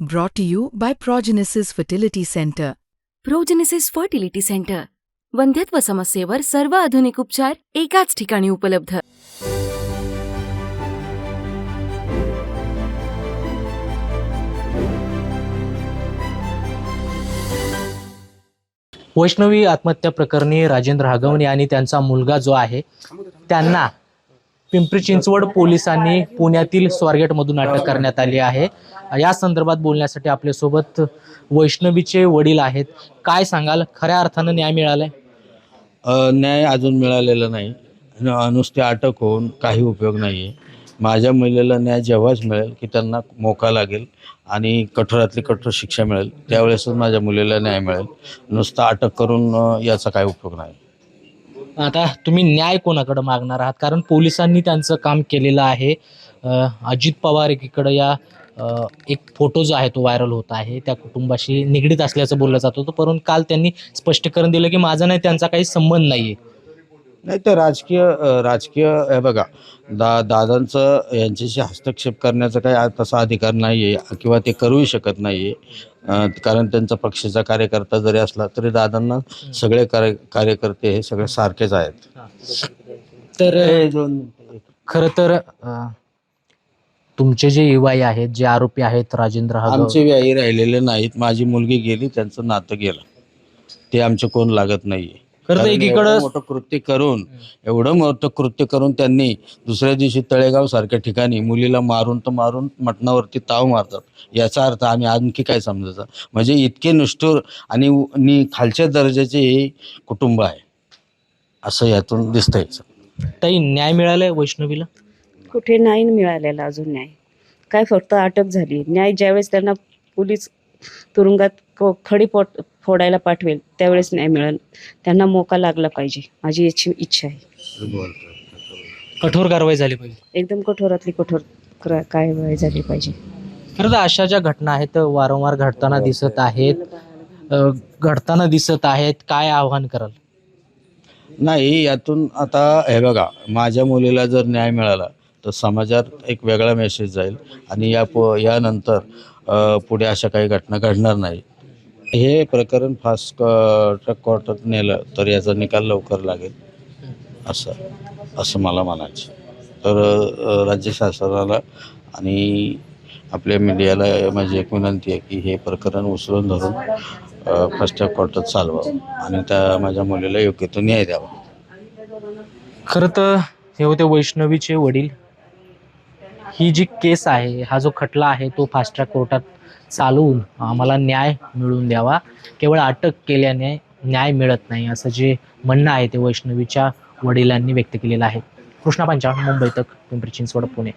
Brought to you by Progenesis Fertility Center. Progenesis fertility centre वंध्यत्व समस्येवर सर्व आधुनिक उपचार एकाच ठिकाणी उपलब्ध वैष्णवी आत्महत्या प्रकरणी राजेंद्र हगवणे आणि त्यांचा मुलगा जो आहे त्यांना पिंपरी चिंचवड पोलिसांनी पुण्यातील स्वारगेटमधून अटक करण्यात आली आहे. या संदर्भात बोलण्यासाठी आपल्यासोबत वैष्णवीचे वडील आहेत. काय सांगाल? खऱ्या अर्थानं न्याय मिळालाय? न्याय अजून मिळालेला नाही. न- नुसते अटक होऊन काही उपयोग नाही आहे माझ्या मुलीला न्याय जेव्हाच मिळेल की त्यांना मोका लागेल आणि कठोरातली कठोर शिक्षा मिळेल त्यावेळेसच माझ्या मुलीला न्याय मिळेल. नुसतं अटक करून याचा काही उपयोग नाही. आता तुम्ही न्याय कोणाकडे मागणार आहात? कारण पोलिसांनी त्यांचं काम केलेलं आहे. अजित पवार एकीकडं या एक फोटो जो आहे तो व्हायरल होत आहे. त्या कुटुंबाशी निगडीत असल्याचं बोललं जात होतं. परंतु काल त्यांनी स्पष्टीकरण दिलं की माझा नाही त्यांचा काही संबंध नाही आहे नाही तर राजकीय राजकीय हे बघा दा दादांचं यांच्याशी हस्तक्षेप करण्याचा काही तसा अधिकार नाही आहे किंवा ते करूही शकत नाही आहे कारण त्यांचा पक्षाचा कार्यकर्ता जरी असला तरी दादांना सगळे कार्य कार्यकर्ते हे सगळे सारखेच आहेत. तर दोन खरं तर तुमचे जे युवाई आहेत जे आरोपी आहेत राजेंद्र आमचे व्याही राहिलेले नाहीत. माझी मुलगी गेली त्यांचं नातं गेलं. ते आमचे कोण लागत नाहीये. खरं तर एकीकडं मोठं कृत्य करून एवढं मोठं कृत्य करून त्यांनी दुसऱ्या दिवशी तळेगाव सारख्या ठिकाणी मुलीला मारून तर मारून मटणावरती ताव मारतात. याचा अर्थ आम्ही आणखी काय समजायचा? म्हणजे इतके निष्ठुर आणि नि खालच्या दर्जाचे हे कुटुंब आहे. असं यातून दिसतंय ताई न्याय मिळालाय वैष्णवीला? कुठे नाही मिळालेला अजून न्याय. काय फक्त अटक झाली. न्याय ज्यावेळेस त्यांना पोलीस तुरुंगात खडी पोट फोडायला पाठवेल त्यावेळेस न्याय मिळेल. त्यांना मोका लागला पाहिजे माझी याची इच्छा आहे. कठोर कारवाई झाली पाहिजे. एकदम कठोरातली कठोर क्र- कारवाई झाली पाहिजे. खरं तर अशा ज्या घटना आहेत वारंवार घडताना दिसत आहेत अ, घडताना दिसत आहेत काय आव्हान कराल? नाही यातून आता हे बघा माझ्या मुलीला जर न्याय मिळाला तर समाजात एक वेगळा मेसेज जाईल. आणि या पो यानंतर अ, पुढे अशा काही घटना घडणार नाही. हे प्रकरण फास्ट ट्रक कोर्टात नेलं तर याचा निकाल लवकर लागेल असं असं मला म्हणायचं. तर राज्य शासनाला आणि आपल्या मीडियाला माझी एक विनंती आहे की हे प्रकरण उचलून धरून फास्ट ट्रॅक कोर्टात चालवावं आणि त्या माझ्या मुलीला योग्य तो न्याय द्यावा. खरं तर हे होते वैष्णवीचे वडील. ही जी केस आहे हा जो खटला आहे तो फास्ट ट्रॅक कोर्टात चालवून आम्हाला न्याय मिळवून द्यावा. केवळ अटक केल्याने न्याय मिळत नाही असं जे म्हणणं आहे ते वैष्णवीच्या वडिलांनी व्यक्त केलेलं आहे. कृष्णा पंचाळ मुंबई तक पिंपरी चिंचवड पुणे.